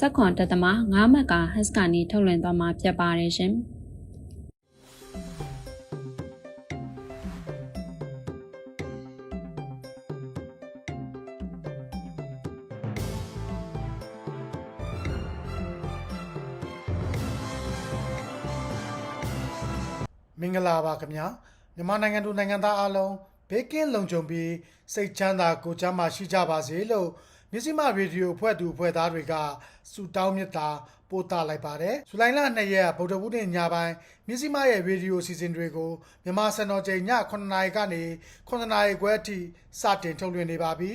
စက်ခွန်တက်သမ9မက်ကဟက်စကနေထုတ်လွှင့်သွားမှာဖြစ်ပါတယ်ရှင်။မင်္ဂလာပါခင်ဗျာမြန်မာနိုင်ငံသူနိုင်ငံသားအားလုံးဘေးကင်းလုံခြုံပြီးစိတ်ချမ်းသာကိုယ်ချမ်းသာရှိကြပါစေလို့ မြစီမရေဒီယိုဖွဲ့သူဖွဲ့သားတွေကဆုတောင်းမေတ္တာပို့သလိုက်ပါတယ်ဇူလိုင်လ2ရက်ဗုဒ္ဓဘုနေ့ညပိုင်းမြစီမရဲ့ရေဒီယိုစီစဉ်တွေကိုမြန်မာစံတော်ချိန်ည9:00နာရီကနေ9:00နာရီခွဲအထိစတင်ထုတ်လွှင့်နေပါပြီ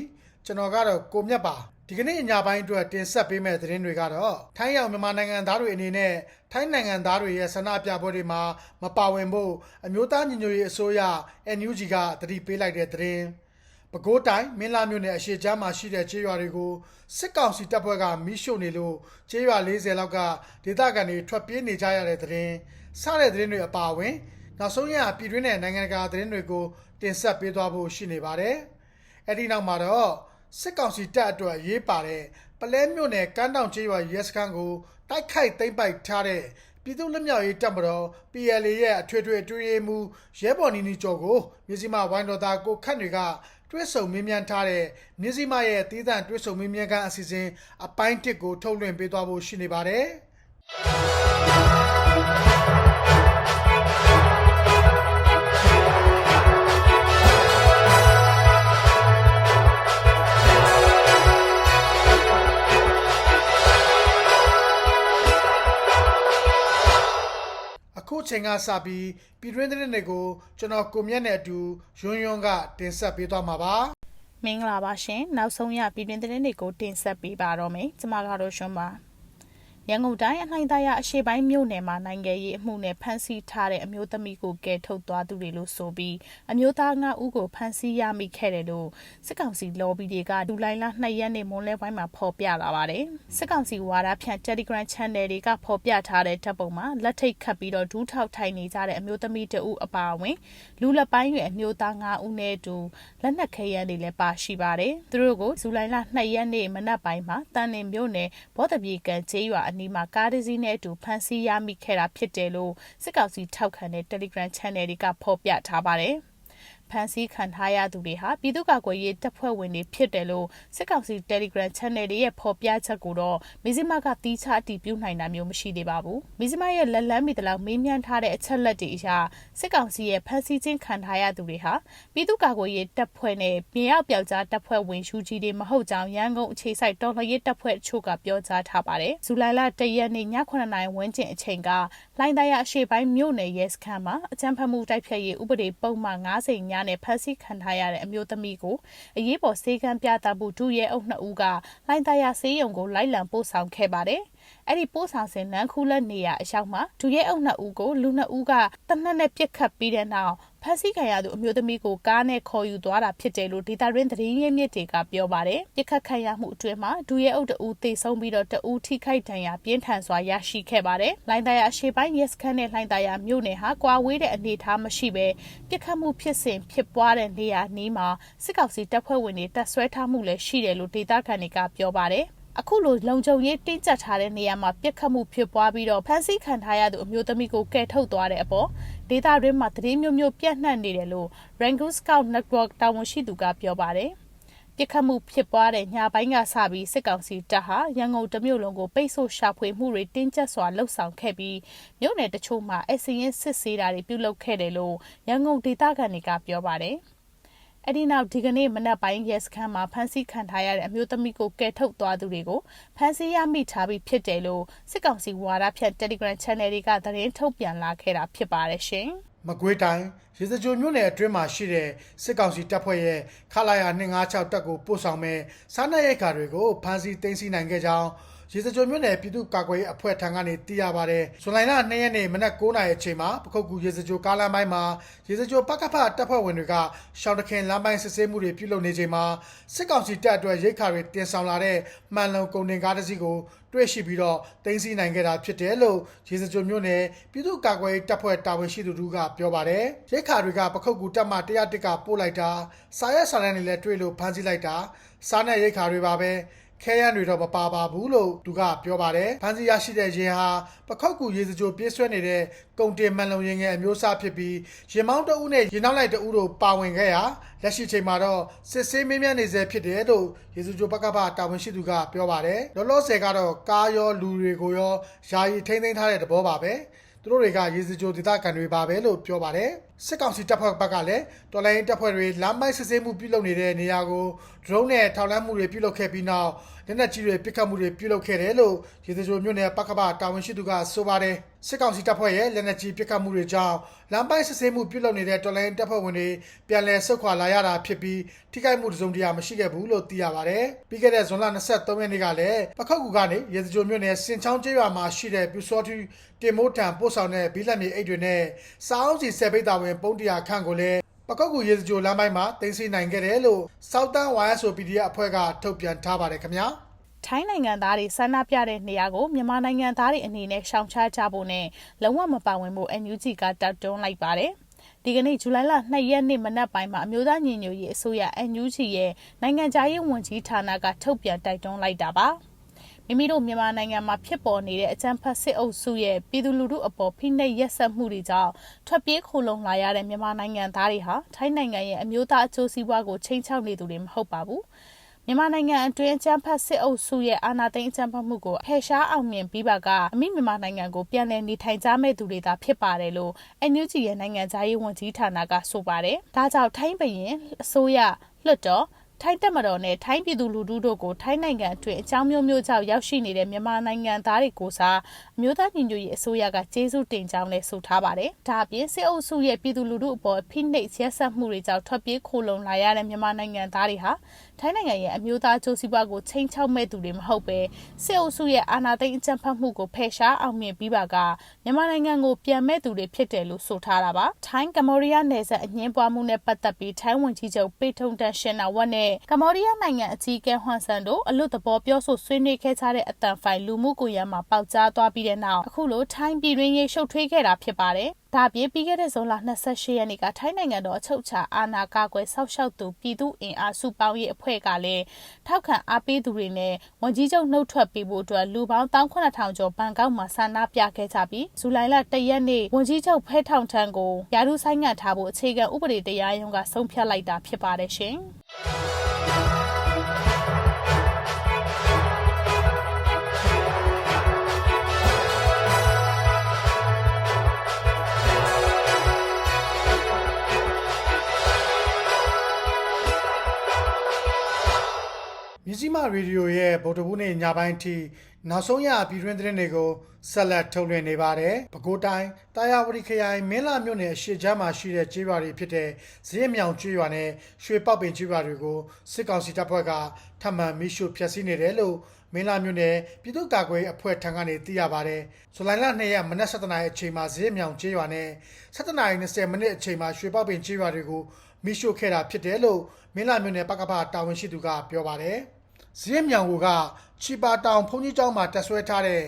ကျွန်တော်ကတော့ကိုမြတ်ပါဒီကနေ့ညပိုင်းအတွက်တင်ဆက်ပေးမယ့်သတင်းတွေကတော့ထိုင်းရောက်မြန်မာနိုင်ငံသားတွေအနေနဲ့ထိုင်းနိုင်ငံသားတွေရဲ့ဆန္ဒပြပွဲတွေမှာမပါဝင်ဖို့အမျိုးသားညီညွတ်ရေးအစိုးရ NUG ကတတိပေးလိုက်တဲ့သတင်း ပဲခူးတိုင်းမင်းလာမြို့နယ်အရှိချမ်းမှာရှိတဲ့ကျေးရွာတွေကိုစစ်ကောင်စီတပ်ဖွဲ့ကမိရှို့နေလို့ကျေးရွာ40လောက်ကဒေသခံတွေထွက်ပြေးနေကြရတဲ့သတင်းစတဲ့သတင်းတွေအပါအဝင်နောက်ဆုံးရပြည်တွင်းနဲ့နိုင်ငံတကာသတင်းတွေကိုတင်ဆက်ပေးသွားဖို့ရှိနေပါတယ်အဲ့ဒီနောက်မှာတော့စစ်ကောင်စီတပ်အတွက်ရေးပါတဲ့ပလဲမြို့နယ်ကမ်းတောင်ကျေးရွာရဲစခန်းကိုတိုက်ခိုက်သိမ်းပိုက်ထားတဲ့ပြည်သူ့လက်မြောက်ရေးတပ်မတော် PLA ရဲ့အထွေထွေအတွင်းရေးမှူးရဲဘော်နီနီကျော်ကိုမြစီမဝိုင်းတော်သားကိုခန့်တွေက တွဲဆုံမင်းမြန်းထားတဲ့မြစီမရဲ့တီးသန့်တွဲဆုံမင်းမြန်းခန်းအစီအစဉ်အပိုင်းတစ်ကိုထုတ်လွှင့်ပေးသွားဖို့ရှိနေပါတယ် ခုချိန်ကစပြီးပြည်တွင်းသတင်းတွေကိုကျွန်တော်ကိုမြတ်နဲ့အတူယွန်းယွန်းကတင်ဆက်ပေးသွားမှာပါမင်္ဂလာပါရှင်နောက်ဆုံးရပြည်တွင်သတင်းတွေကိုတင်ဆက်ပေးပါတော့မယ်ကျမကတော့ရှင်ပါ ရန်ကုန်တိုင်းအနှိုင်သားရအရှိပိုင်းမြို့နယ်မှာနိုင်ငံရေးအမှုနဲ့ဖမ်းဆီးထားတဲ့အမျိုးသမီးကိုကယ်ထုတ်သွားသူတွေလို့ဆိုပြီးအမျိုးသား9ဦးကိုဖမ်းဆီးရမိခဲ့တယ်လို့စစ်ကောင်စီလော်ဘီတွေကဒူလိုင်လာ2ရက်နေ့မွန်းလယ်ပိုင်းမှာဖော်ပြလာပါတယ်စစ်ကောင်စီဝါဒဖြန့် Telegram Channel တွေကဖော်ပြထားတဲ့ဓာတ်ပုံမှာလက်ထိတ်ခတ်ပြီးတော့ဒူးထောက်ထိုင်နေကြတဲ့အမျိုးသမီးတဦးအပါအဝင်လူလက်ပိုင်းရွယ်အမျိုးသား9ဦးနဲ့အတူလက်နက်ခဲယမ်းတွေလည်းပါရှိပါတယ်သူတို့ကိုဇူလိုင်လ2ရက်နေ့မနက်ပိုင်းမှာတန်လင်မြို့နယ်ဘောတပြေကန်ကျေးရွာအနီးမှာ ကားတစ်စီးနဲ့အတူ ဖမ်းဆီးရမိခဲ့တာဖြစ်တယ်လို့ စစ်ကောင်စီထောက်ခံတဲ့ Telegram Channel တွေက ဖော်ပြထားပါတယ် ဖန်ဆီးခံထားရသူတွေဟာပြည်သူ့ကာကွယ်ရေးတပ်ဖွဲ့ဝင်တွေဖြစ်တယ်လို့စစ်ကောင်စီ Telegram Channel တွေရဲ့ဖော်ပြချက်ကိုတော့မီဇီမာကတီးခြားအတည်ပြုနိုင်တာမျိုးမရှိသေးပါဘူးမီဇီမာရဲ့လက်လန်းမီတလောက်မေးမြန်းထားတဲ့အချက်လက်တွေအရစစ်ကောင်စီရဲ့ဖန်ဆီးခြင်းခံထားရသူတွေဟာပြည်သူ့ကာကွယ်ရေးတပ်ဖွဲ့နဲ့မြေရောက်ပြောက်ကြားတပ်ဖွဲ့ဝင်ရှူကြီးတွေမဟုတ်ကြောင်းရန်ကုန်အခြေစိုက်တော်လှန်ရေးတပ်ဖွဲ့အချို့ကပြောကြားထားပါတယ်ဇူလိုင်လ၁ရက်နေ့ည9:00နာရီဝန်းကျင်အချိန်ကလိုင်းတရားအရှိပိုင်းမြို့နယ်ရဲစခန်းမှာအကြမ်းဖက်မှုတိုက်ဖျက်ရေးဥပဒေပုံမှန်90ညနဲ့ဖမ်းဆီးခံထားရတဲ့အမျိုးသမီးကိုအရေးပေါ်စေကမ်းပြသမှုဒုရဲအုပ်နှစ်ဦးကလိုင်းတရားဆေးရုံကိုလိုက်လံပို့ဆောင်ခဲ့ပါတယ်။အဲ့ဒီပို့ဆောင်စဉ်နန်းခူးလက်နေရအရောက်မှာဒုရဲအုပ်နှစ်ဦးကိုလူနှစ်ဦးကတနက်နဲ့ပြစ်ခတ်ပြီးတဲ့နောက် ဖမ်းဆီးခံရသူအမျိုးသမီးကိုကားနဲ့ခေါ်ယူသွားတာဖြစ်တယ်လို့ဒေတာရင်းသတင်းရင်းမြစ်တွေကပြောပါတယ်။ပြစ်ခတ်ခံရမှုအတွင်းမှာဒုရဲအုပ်တဦးသေဆုံးပြီးတော့တဦးထိခိုက်ဒဏ်ရာပြင်းထန်စွာရရှိခဲ့ပါတယ်။လိုင်းတရားအရှိပိုင်းရက်စခန်းနဲ့လိုင်းတရားမြို့နယ်ဟာကွာဝေးတဲ့အနေအထားမရှိဘဲပြစ်ခတ်မှုဖြစ်စဉ်ဖြစ်ပွားတဲ့နေရာနီးမှာစစ်ကောင်စီတပ်ဖွဲ့ဝင်တွေတပ်ဆွဲထားမှုလည်းရှိတယ်လို့ဒေတာခန်တွေကပြောပါတယ်။အခုလိုလုံခြုံရေးတင်းကျပ်ထားတဲ့နေရာမှာပြစ်ခတ်မှုဖြစ်ပွားပြီးတော့ဖမ်းဆီးခံထားရသူအမျိုးသမီးကိုကယ်ထုတ်သွားတဲ့အပေါ် ဒေတာရင်းမှာသတင်းမျိုးမျိုးပြန့်နှံ့နေတယ်လို့ Rangoon Scout Network တာဝန်ရှိသူကပြောပါတယ်။ပြစ်ခတ်မှုဖြစ်ပွားတဲ့ညပိုင်းကစပြီးစစ်ကောင်စီတပ်ဟာရန်ကုန်တမြို့လုံးကိုပိတ်ဆို့ရှာဖွေမှုတွေတင်းကျပ်စွာလှုပ်ဆောင်ခဲ့ပြီးမြို့နယ်တချို့မှာအစရင်စစ်ဆေးတာတွေပြုလုပ်ခဲ့တယ်လို့ရန်ကုန်ဒေသခံတွေကပြောပါတယ်။ အဲ့ဒီနောက်ဒီကနေ့မနက်ပိုင်းရဲစခန်းမှာဖမ်းဆီးခံထားရတဲ့အမျိုးသမီးကိုကယ်ထုတ်သွားသူတွေကိုဖမ်းဆီးရမိထားပြီးဖြစ်တယ်လို့စစ်ကောင်စီဝါဒဖြန့် Telegram Channel တွေကသတင်းထုတ်ပြန်လာခဲ့တာဖြစ်ပါတယ်ရှင်။မကွေးတိုင်း ရေစကြိုမြို့နယ်အတွင်းမှာရှိတဲ့စစ်ကောင်စီတပ်ဖွဲ့ရဲ့ခလာယာ256တပ်ကိုပို့ဆောင်မဲ့စားနပ်ရိက္ခာတွေကိုဖမ်းဆီးသိမ်းဆည်းနိုင်ခဲ့ကြောင်းရေစကြိုမြို့နယ်ပြည်သူ့ကာကွယ်ရေးအဖွဲ့ထံကနေသိရပါတယ်ဇွန်လလ2ရက်နေ့မနက်9:00နာရီအချိန်မှာပခုတ်ကူရေစကြိုကားလမ်းပိုင်းမှာရေစကြိုပကဖတပ်ဖွဲ့ဝင်တွေကရှောင်းတခင်လမ်းပိုင်းစစ်ဆေးမှုတွေပြုလုပ်နေချိန်မှာစစ်ကောင်စီတပ်အတွက်ရိတ်ခါတွေတင်ဆောင်လာတဲ့မှန်လုံကုန်တင်ကားတစ်စီးကိုတွေ့ရှိပြီးတော့တင်စီနိုင်ခဲ့တာဖြစ်တယ်လို့ရေစကြိုမြို့နယ်ပြည်သူ့ကာကွယ်ရေးတပ်ဖွဲ့တာဝန်ရှိသူတို့ကပြောပါတယ်ရိတ်ခါတွေကပခုတ်ကူတပ်မှ101ကပို့လိုက်တာစာရဲစာတမ်းတွေလည်းတွေ့လို့ဖမ်းဆီးလိုက်တာစားနဲ့ရိတ်ခါတွေပါပဲခဲရန်တွေတော့မပါပါဘူးလို့သူကပြောပါတယ်။ဖန်စီရရှိတဲ့ရင်ဟာပခောက်ကူရေစကြိုပြေးဆွဲနေတဲ့ကုံတင်မန်လုံရင်ငယ်အမျိုးအစားဖြစ်ပြီးရင်မောင်းတအုပ်နဲ့ရင်နောက်လိုက်တအုပ်တို့ပါဝင်ခဲ့ရာလက်ရှိချိန်မှာတော့စစ်ဆေးမင်းမြန်းနေဆဲဖြစ်တယ်လို့ရေစကြိုပကပတာဝန်ရှိသူကပြောပါတယ်။လောလောဆယ်ကတော့ကားရောလူတွေကိုရောယာယီထိန်းသိမ်းထားတဲ့သဘောပါပဲ။သူတို့တွေကရေစကြိုဒေသခံတွေပါပဲလို့ပြောပါတယ် စစ်ကောင်စီတပ်ဖွဲ့ဘက်ကလည်းတော်လိုင်းတပ်ဖွဲ့တွေလမ်းမိုက်စစ်ဆေးမှုပြုလုပ်နေတဲ့နေရာကို drone နဲ့ထောက်လှမ်းမှုတွေပြုလုပ်ခဲ့ပြီးနောက်လက်နက်ကြီးတွေပစ်ခတ်မှုတွေပြုလုပ်ခဲ့တယ်လို့ရေစကြိုမြို့နယ်ပကပတာဝန်ရှိသူကဆိုပါတယ် စစ်ကောင်စီတပ်ဖွဲ့ရဲ့လက်နက်ကြီးပစ်ခတ်မှုတွေကြောင့်လမ်းပိုင်းစစ်ဆေးမှုပြုလုပ်နေတဲ့တော်လိုင်းတပ်ဖွဲ့ဝင်တွေပြန်လည်ဆုတ်ခွာလာရတာဖြစ်ပြီးထိခိုက်မှုတစုံတရာမရှိခဲ့ဘူးလို့သိရပါတယ်ပြီးခဲ့တဲ့ဇွန်လ23ရက်နေ့ကလည်းပခောက်ကူကနေရေစကြိုမြို့နယ်စင်ချောင်းကျေးရွာမှာရှိတဲ့ပြူစောထူတင်မိုးတံပို့ဆောင်တဲ့ဘီလက်မြေအိတ်တွေနဲ့စားအောင်စီဆယ်ပိတ်တာဝင်ပုံတရာခန့်ကိုလည်းပကောက်ကူရေစကြိုလမ်းပိုင်းမှာတင်စီနိုင်ခဲ့တယ်လို့စောက်တန်း YSO PDF အဖွဲ့ကထုတ်ပြန်ထားပါတယ်ခင်ဗျာ ထိုင်းနိုင်ငံသားတွေဆန္ဒပြတဲ့နေရာကိုမြန်မာနိုင်ငံသားတွေအနေနဲ့ရှောင်ရှားကြဖို့နဲ့လုံးဝမပါဝင်ဖို့ NUG ကတောက်တွန်းလိုက်ပါတယ်။ဒီကနေ့ဇူလိုင်လ2ရက်နေ့မနက်ပိုင်းမှာအမျိုးသားညီညွတ်ရေးအစိုးရ NUG ရဲ့နိုင်ငံခြားရေးဝန်ကြီးဌာနကထုတ်ပြန်တိုက်တွန်းလိုက်တာပါ။မိမိတို့မြန်မာနိုင်ငံမှာဖြစ်ပေါ်နေတဲ့အကြမ်းဖက်စစ်အုပ်စုရဲ့ပြည်သူလူထုအပေါ်ဖိနှိပ်ရက်စက်မှုတွေကြောင့်ထွက်ပြေးခိုလုံလာရတဲ့မြန်မာနိုင်ငံသားတွေဟာထိုင်းနိုင်ငံရဲ့အမျိုးသားအကျိုးစီးပွားကိုချိန်ချောက်နေသူတွေမဟုတ်ပါဘူး။ မြန်မာနိုင်ငံအတွင်းအကြမ်းဖက်စစ်အုပ်စုရဲ့အာဏာသိမ်းအကြမ်းဖက်မှုကိုဖယ်ရှားအောင်မြင်ပြီးပါကအမိမြန်မာနိုင်ငံကိုပြန်လည်နေထိုင်ကြမဲ့သူတွေသာဖြစ်ပါတယ်လို့ NUG ရဲ့နိုင်ငံသားရေးဝန်ကြီးဌာနကဆိုပါတယ်။ဒါကြောင့်ထိုင်းဘရင်အစိုးရလွှတ်တော်ထိုင်းတပ်မတော်နဲ့ထိုင်းပြည်သူလူထုတို့ကိုထိုင်းနိုင်ငံအတွင်းအကြောင်းမျိုးမျိုးကြောင့်ရောက်ရှိနေတဲ့မြန်မာနိုင်ငံသားတွေကိုစားအမျိုးသားညီညွတ်ရေးအစိုးရကကျေးဇူးတင်ကြောင်းလည်းဆိုထားပါတယ်။ဒါအပြင်စစ်အုပ်စုရဲ့ပြည်သူလူထုအပေါ်ဖိနှိပ်ရက်စက်မှုတွေကြောင့်ထွက်ပြေးခိုလုံလာရတဲ့မြန်မာနိုင်ငံသားတွေဟာ ထိုင်းနိုင်ငံရဲ့အမျိုးသားကျိုးစီးပွားကိုချိန်ချောက်မဲ့သူတွေမဟုတ်ပဲစစ်အုပ်စုရဲ့အာဏာသိမ်းအကြမ်းဖက်မှုကိုဖယ်ရှားအောင်မြင်ပြီးပါကမြန်မာနိုင်ငံကိုပြန်မဲ့သူတွေဖြစ်တယ်လို့ဆိုထားတာပါ။ထိုင်းကမ္ဘောဒီးယားနယ်စပ်အငင်းပွားမှုနဲ့ပတ်သက်ပြီးထိုင်းဝန်ကြီးချုပ်ပေထုံတန်ရှင်နာဝတ်နဲ့ကမ္ဘောဒီးယားနိုင်ငံအကြီးအကဲဟွန်ဆန်တို့အလွတ်သဘောပြောဆိုဆွေးနွေးခဲ့ကြတဲ့အတန်ဖိုင်လူမှုကွန်ရက်မှာပေါက်ကြားသွားပြီးတဲ့နောက်အခုလိုထိုင်းပြည်တွင်းရေးရှုပ်ထွေးခဲ့တာဖြစ်ပါတယ်။ ဒါပြင်ပြီးခဲ့တဲ့ဇွန်လ28ရက်နေ့ကထိုင်းနိုင်ငံတော်အချုပ်အခြာအာဏာကာကွယ်ဆောက်ရှောက်သူပြည်သူအင်အားစုပေါင်းရေးအဖွဲ့ကလည်းထောက်ခံအားပေးသူတွေနဲ့ဝန်ကြီးချုပ်နှုတ်ထွက်ပေးဖို့အတွက်လူပေါင်း19000ကျော်ဘန်ကောက်မှာဆန္ဒပြခဲ့ကြပြီးဇူလိုင်လ1ရက်နေ့ဝန်ကြီးချုပ်ဖဲထောင်ထံကိုယာရုဆိုင်ငံ့ထားဖို့အခြေခံဥပဒေတရားရုံးကဆုံးဖြတ်လိုက်တာဖြစ်ပါတယ်ရှင်။ မြစည်းမရေဒီယိုရဲ့ဗုဒ္ဓဘူးနေ့ညပိုင်းထိနောက်ဆုံးရပြည်တွင်းသတင်းတွေကိုဆက်လက်ထုတ်လွှင့်နေပါတယ်။ပဲခူးတိုင်းတာယာဝတီခရိုင်မင်းလာမြို့နယ်အရှိချမ်းမှာရှိတဲ့ကျေးရွာတွေဖြစ်တဲ့ဇရစ်မြောင်ကျေးရွာနဲ့ရွှေပောက်ပင်ကျေးရွာတွေကိုစစ်ကောင်စီတပ်ဖွဲ့ကထပ်မံမိရှုဖျက်ဆီးနေတယ်လို့မင်းလာမြို့နယ်ပြည်သူ့ကာကွယ်အဖွဲ့ထံကနေသိရပါတယ်။ဇူလိုင်လ2ရက်မနက်7:00နာရီအချိန်မှာဇရစ်မြောင်ကျေးရွာနဲ့7:20မိနစ်အချိန်မှာရွှေပောက်ပင်ကျေးရွာတွေကို မိရှုခဲ့တာဖြစ်တယ်လို့မင်းလာမြို့နယ်ပကပတာဝန်ရှိသူကပြောပါတယ်။ဇင်းမြောင်ကိုကချီပါတောင်ဘုန်းကြီးကျောင်းမှာတက်ဆွဲထားတဲ့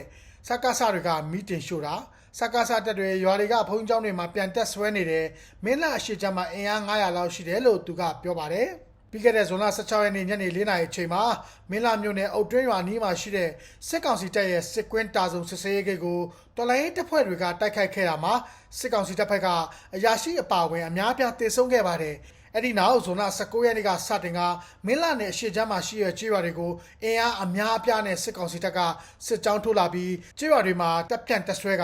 စက္ကစတွေကမီတင်ရှို့တာစက္ကစတက်တွေရွာတွေကဘုန်းကြီးကျောင်းတွေမှာပြန်တက်ဆွဲနေတယ်မင်းလာအရှိချမ်းမှာအင်အား900လောက်ရှိတယ်လို့သူကပြောပါတယ် ပြီးခဲ့တဲ့ဇွန်လ16ရက်နေ့ညနေ4နာရီအချိန်မှာမင်းလာမြို့နယ်အုတ်တွင်းရွာနီးမှာရှိတဲ့စစ်ကောင်စီတပ်ရဲ့စစ်ကွင်းတာစုံစစ်ဆေးရေးဂိတ်ကိုတော်လိုင်းတပ်ဖွဲ့တွေကတိုက်ခိုက်ခဲ့တာမှာစစ်ကောင်စီတပ်ဖက်ကအရာရှိအပါအဝင်အများအပြားတေဆုံးခဲ့ပါတယ် အဲ့ဒီနောက်ဇွန်လ19ရက်နေ့ကစတင်ကမင်းလာနယ်အရှိချမ်းမှာရှိတဲ့ကြေးရွာတွေကိုအင်အားအများအပြားနဲ့စစ်ကောင်စီတပ်ကစစ်ကြောင်းထိုးလာပြီးကြေးရွာတွေမှာတပ်ဖြန့်တပ်ဆွဲက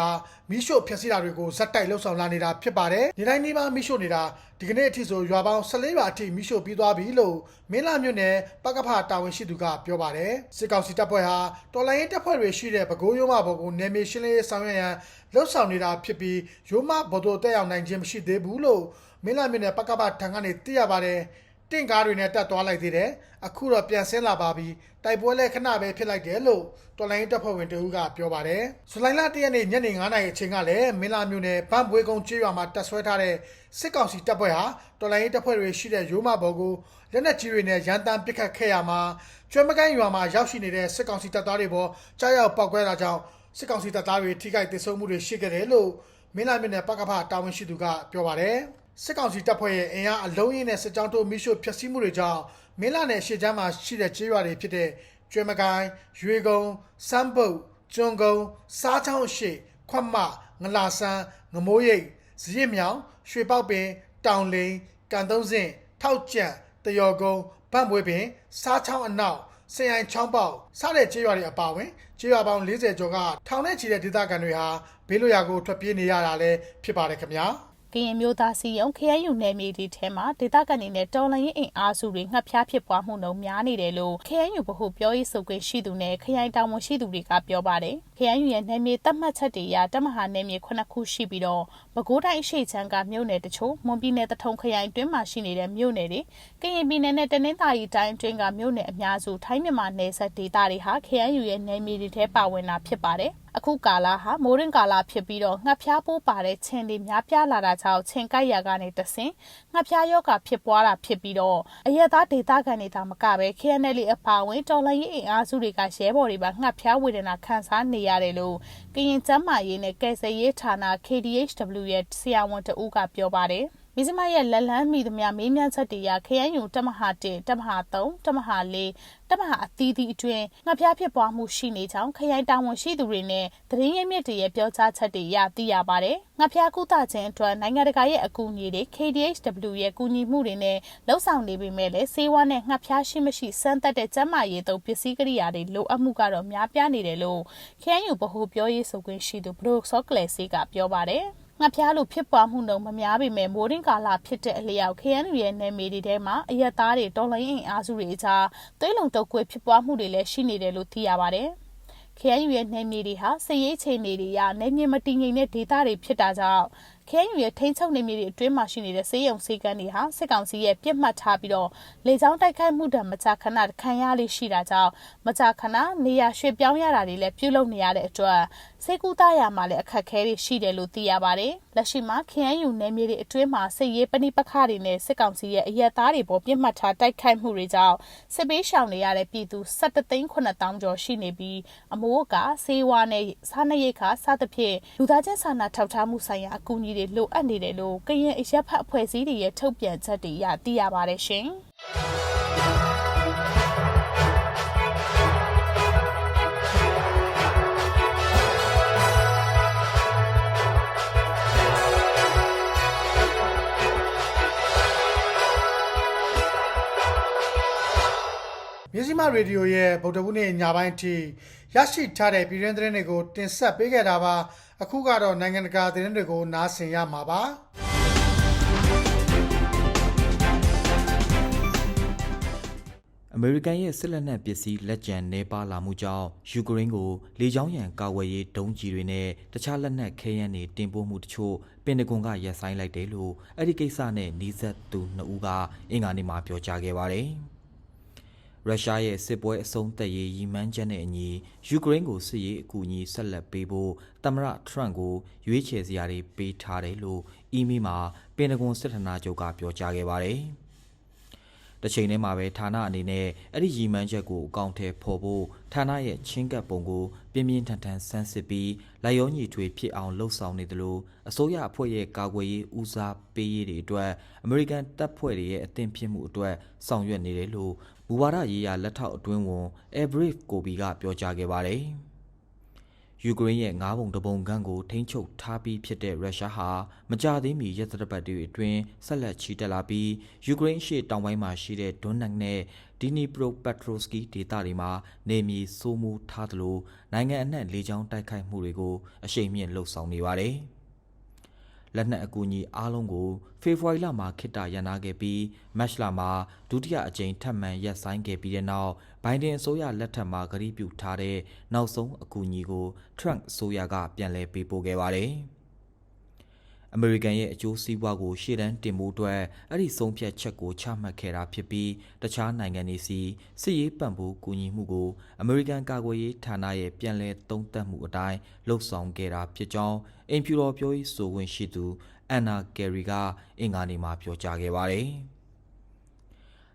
မိရှို့ဖျက်ဆီးတာတွေကိုဇက်တိုက်လှုပ်ဆောင်လာနေတာဖြစ်ပါတယ်။ဒီတိုင်းဒီမှာမိရှို့နေတာဒီကနေ့အထိဆိုရွာပေါင်း14ရွာအထိမိရှို့ပြီးသွားပြီလို့မင်းလာမြို့နယ်ပကဖတာဝန်ရှိသူကပြောပါတယ်။စစ်ကောင်စီတပ်ဖွဲ့ဟာတော်လိုင်းရင်တပ်ဖွဲ့တွေရှိတဲ့ပဲခူးရိုးမဘော်ကိုနယ်မြေရှင်းလင်းရေးဆောင်ရွက်ရန်လှုပ်ဆောင်နေတာဖြစ်ပြီးရိုးမဘော်တို့တက်ရောက်နိုင်ခြင်းမရှိသေးဘူးလို့ မင်းလာမြို့နယ်ပကပထံကနေသိရပါတယ်။တင့်ကားတွေနဲ့တက်သွားလိုက်သေးတယ်အခုတော့ပြန်ဆင်းလာပါပြီတိုက်ပွဲလည်းခဏပဲဖြစ်လိုက်တယ်လို့တော်လိုင်းတပ်ဖွဲ့ဝင်တဦးကပြောပါတယ်ဇူလိုင်လ၁ရက်နေ့ညနေ9:00နာရီအချိန်ကလည်းမင်းလာမြို့နယ်ဗန့်ဘွေကုန်းကျေးရွာမှာတပ်ဆွဲထားတဲ့စစ်ကောင်စီတပ်ဖွဲ့ဟာတော်လိုင်းတပ်ဖွဲ့တွေရှိတဲ့ရိုးမဘော်ကိုလက်နက်ကြီးတွေနဲ့ရန်တမ်းပစ်ခတ်ခဲ့ရမှာကျွဲမကိုင်းရွာမှာရောက်ရှိနေတဲ့စစ်ကောင်စီတပ်သားတွေပေါ်ကြားရောက်ပောက်ကွဲတာကြောင့်စစ်ကောင်စီတပ်သားတွေထိခိုက်ဒေဆုံးမှုတွေရှိခဲ့တယ်လို့မင်းလာမြို့နယ်ပကဖတာဝန်ရှိသူကပြောပါတယ် စစ်ကောင်စီတပ်ဖွဲ့ရဲ့အင်အားအလုံးရင်းနဲ့စစ်ကြောင်းတို့မိရှုဖျက်ဆီးမှုတွေကြောင့်မင်းလာနယ်ရှေ့ချမ်းမှာရှိတဲ့ကျေးရွာတွေဖြစ်တဲ့ကျွဲမကိုင်းရွေကုန်းစမ်းပုတ်ကျွန်းကုန်းစားချောင်းရှိခွတ်မငလာဆန်းငမိုးရိပ်ဇရစ်မြောင်ရွှေပေါက်ပင်တောင်လိန်ကန်သုံးစင်ထောက်ကြံတယောကုန်းဗန့်ဘွေပင်စားချောင်းအနောက်စင်အိုင်ချောင်းပေါက်စတဲ့ကျေးရွာတွေအပါအဝင်ကျေးရွာပေါင်း40ကျော်ကထောင်ထဲချီတဲ့ဒေသခံတွေဟာဘေးလွရာကိုထွက်ပြေးနေရတာလည်းဖြစ်ပါတယ်ခင်ဗျာ ကရင်မျိုးသားစီယုံ KNU နယ်မြေဒီထဲမှာဒေသခံတွေနဲ့တော်လှန်ရေးအင်အားစုတွေငှက်ဖျားဖြစ်ပွားမှုနှုန်းများနေတယ်လို့ KNU ဗဟုပြောရေးဆိုခွင့်ရှိသူနဲ့ခရိုင်တာဝန်ရှိသူတွေကပြောပါတယ်။ KNU ရဲ့နယ်မြေသတ်မှတ်ချက်တွေအရတမဟာနယ်မြေ9ခုရှိပြီးတော့ပဲခူးတိုင်းအရှိချမ်းကမြို့နယ်တချို့မွန်ပြည်နယ်တထုံခရိုင်အတွင်းမှာရှိနေတဲ့မြို့နယ်တွေကရင်ပြည်နယ်နဲ့တနင်္သာရီတိုင်းအတွင်းကမြို့နယ်အများစုထိုင်းမြန်မာနယ်စပ်ဒေသတွေဟာ KNU ရဲ့နယ်မြေတွေထဲပါဝင်တာဖြစ်ပါတယ်။ အခုကာလဟာမိုးရင်ကာလဖြစ်ပြီးတော့ငှက်ဖျားပိုးပါတဲ့ခြင်တွေများပြားလာတာကြောင့်ခြင်ကိုက်ရာကနေတဆင်ငှက်ဖျားယောဂဖြစ်ပွားတာဖြစ်ပြီးတော့အရက်သားဒေသခံတွေသာမကပဲ KNL အပါဝင်တော်လှန်ရေးအင်အားစုတွေကရဲဘော်တွေပါငှက်ဖျားဝေဒနာခံစားနေရတယ်လို့ကရင်ကျမ်းမာရေးနဲ့ကယ်ဆယ်ရေးဌာန KDHW ရဲ့ဆရာဝန်တဦးကပြောပါတယ်။ မိစမရဲ့လက်လန်းမိသမျှမေးမြန်းချက်တွေရ KNU တမဟာ1တမဟာ3တမဟာ4တမဟာအသီးသီးအတွင်းငှက်ဖျားဖြစ်ပွားမှုရှိနေကြောင်းခရိုင်တာဝန်ရှိသူတွေနဲ့သတင်းရင်းမြစ်တွေရဲ့ပြောကြားချက်တွေရသိရပါတယ်။ငှက်ဖျားကုသခြင်းအတွက်နိုင်ငံတကာရဲ့အကူအညီတွေ KDHW ရဲ့ကူညီမှုတွေနဲ့လှုပ်ဆောင်နေပေမဲ့လည်းစေဝါနဲ့ငှက်ဖျားရှိမရှိစမ်းသပ်တဲ့ကျန်းမာရေးသုံးပစ္စည်းကိရိယာတွေလိုအပ်မှုကတော့များပြားနေတယ်လို့ KNU ဗဟိုပြောရေးဆိုခွင့်ရှိသူဘရိုဆော့ကလေစီကပြောပါတယ်။ ငှက်ဖျားလိုဖြစ်ပွားမှုနှုန်းမများပေမဲ့မိုးရင်းကာလဖြစ်တဲ့အလျောက် KNU ရဲ့နယ်မြေတွေထဲမှာအရက်သားတွေတော်လိုင်းအင်အားစုတွေအကြားသွေးလုံတုပ်ကွေးဖြစ်ပွားမှုတွေလည်းရှိနေတယ်လို့သိရပါတယ်။ KNU ရဲ့နယ်မြေတွေဟာစစ်ရေးချိန်တွေအရနယ်မြေမတည်ငြိမ်တဲ့ဒေသတွေဖြစ်တာကြောင့် KNU ရဲ့ထိန်းချုပ်နေမြေတွေအတွင်းမှာရှိနေတဲ့စေယုံစေကန်းတွေဟာစစ်ကောင်စီရဲ့ပြစ်မှတ်ထားပြီးတော့လေကြောင်းတိုက်ခိုက်မှုတံမကြာခဏခံရလေးရှိတာကြောင့်မကြာခဏနေရာရွှေ့ပြောင်းရတာတွေလည်းပြုလုပ်နေရတဲ့အတွက်စေကူသားရမှာလည်းအခက်အခဲတွေရှိတယ်လို့သိရပါတယ်။လက်ရှိမှာ KNU နယ်မြေတွေအတွင်းမှာစစ်ရေးပဏိပခတွေနဲ့စစ်ကောင်စီရဲ့အရက်သားတွေပေါ်ပြစ်မှတ်ထားတိုက်ခိုက်မှုတွေကြောင့်စစ်ပေးရှောင်နေရတဲ့ပြည်သူ17သိန်း9000ကျော်ရှိနေပြီးအမိုးကစေဝါနဲ့စားနပ်ရိက္ခာစသဖြင့်လူသားချင်းစာနာထောက်ထားမှုဆိုင်ရာအကူအညီတွေလိုအပ်နေတယ်လို့ကရင်အရက်ဖတ်အဖွဲ့အစည်းတွေရဲ့ထုတ်ပြန်ချက်တွေအရသိရပါတယ်ရှင်။မြစည်းမရေဒီယိုရဲ့ဗုဒ္ဓဘုနေ့ညပိုင်းထိရရှိထားတဲ့ပြည်တွင်းသတင်းတွေကိုတင်ဆက်ပေးခဲ့တာပါ အခုကတော့နိုင်ငံတကာသတင်းတွေကို နားဆင်ရမှာပါအမေရိကန်ရဲ့စစ်လက်နက်ပစ္စည်းလက်ကျန်နေပါလာမှုကြောင့်ယူကရိန်းကိုလေကြောင်းရန်ကာဝယ်ရေးဒုံးကျည်တွေနဲ့တခြားလက်နက်ခဲယမ်းတွေတင်ပို့မှုတချို့ပင်တဂွန်ကရပ်ဆိုင်းလိုက်တယ်လို့အဲ့ဒီကိစ္စနဲ့နှီးစပ်သူနှစ်ဦးကအင်္ဂါနေ့မှာပြောကြားခဲ့ပါတယ်။ ရုရှားရဲ့စစ်ပွဲအဆုံးသတ်ရေးရည်မှန်းချက်နဲ့အညီယူကရိန်းကိုစစ်ရေးအကူအညီဆက်လက်ပေးဖို့သမ္မတထရန့်ကိုရွေးချယ်စရာတွေပေးထားတယ်လို့အီးမေးလ်မှာပင်တဂွန်စစ်ဌာနချုပ်ကပြောကြားခဲ့ပါတယ်။ တစ်ချိန်တည်းမှာပဲဌာနအနေနဲ့အဲ့ဒီရည်မှန်းချက်ကိုအကောင့်ထဲဖော်ဖို့ဌာနရဲ့ချင်းကပ်ပုံကိုပြင်းပြင်းထန်ထန်ဆန်းစစ်ပြီးလိုက်ရောညီထွေဖြစ်အောင်လှုပ်ဆောင်နေတယ်လို့အစိုးရအဖွဲ့ရဲ့ကာကွယ်ရေးဦးစားပေးရေးတွေအတွက်အမေရိကန်တပ်ဖွဲ့တွေရဲ့အသင်ဖြစ်မှုအတွက်ဆောင်ရွက်နေတယ်လို့ဘူဝါဒရေးရာလက်ထောက်အတွင်းဝန် Everett ကိုဘီကပြောကြားခဲ့ပါတယ်။ ယူကရိန်းရဲ့ငါးပုံတပုံခန့်ကိုထိန်းချုပ်ထားပြီးဖြစ်တဲ့ရုရှားဟာမကြသေးမီရက်သတ္တပတ်တွေအတွင်းဆက်လက်ချီတက်လာပြီးယူကရိန်းရှေ့တောင်ပိုင်းမှာရှိတဲ့ဒွန်နက်နဲ့ဒီနီပရိုပက်ထရိုစကီဒေသတွေမှာနေမြေစိုးမိုးထားသလိုနိုင်ငံအနှံ့လေကြောင်းတိုက်ခိုက်မှုတွေကိုအရှိန်မြင့်လှုပ်ဆောင်နေပါတယ်။ လက်နက်အကူအညီအားလုံးကိုဖေဖော်ဝါရီလမှာခိတ္တရန်နာခဲ့ပြီးမတ်လမှာဒုတိယအကြိမ်ထပ်မံရပ်ဆိုင်းခဲ့ပြီးတဲ့နောက်ဘိုင်ဒန်အစိုးရလက်ထက်မှာကတိပြုထားတဲ့နောက်ဆုံးအကူအညီကိုထရန့်အစိုးရကပြန်လည်ပေးပို့ခဲ့ပါတယ်။ အမေရိကန်ရဲ့အကျိုးစီးပွားကိုရှေ့တန်းတင်ဖို့အတွက်အဲ့ဒီဆုံးဖြတ်ချက်ကိုချမှတ်ခဲ့တာဖြစ်ပြီးတခြားနိုင်ငံတွေစီစစ်ရေးပံ့ပိုးကူညီမှုကိုအမေရိကန်ကာကွယ်ရေးဌာနရဲ့ပြန်လည်သုံးသပ်မှုအတိုင်းလှုပ်ဆောင်ခဲ့တာဖြစ်ကြောင်းအင်ဖြူတော်ပြောရေးဆိုခွင့်ရှိသူအန်နာကယ်ရီကအင်္ဂါနေ့မှာပြောကြားခဲ့ပါတယ်။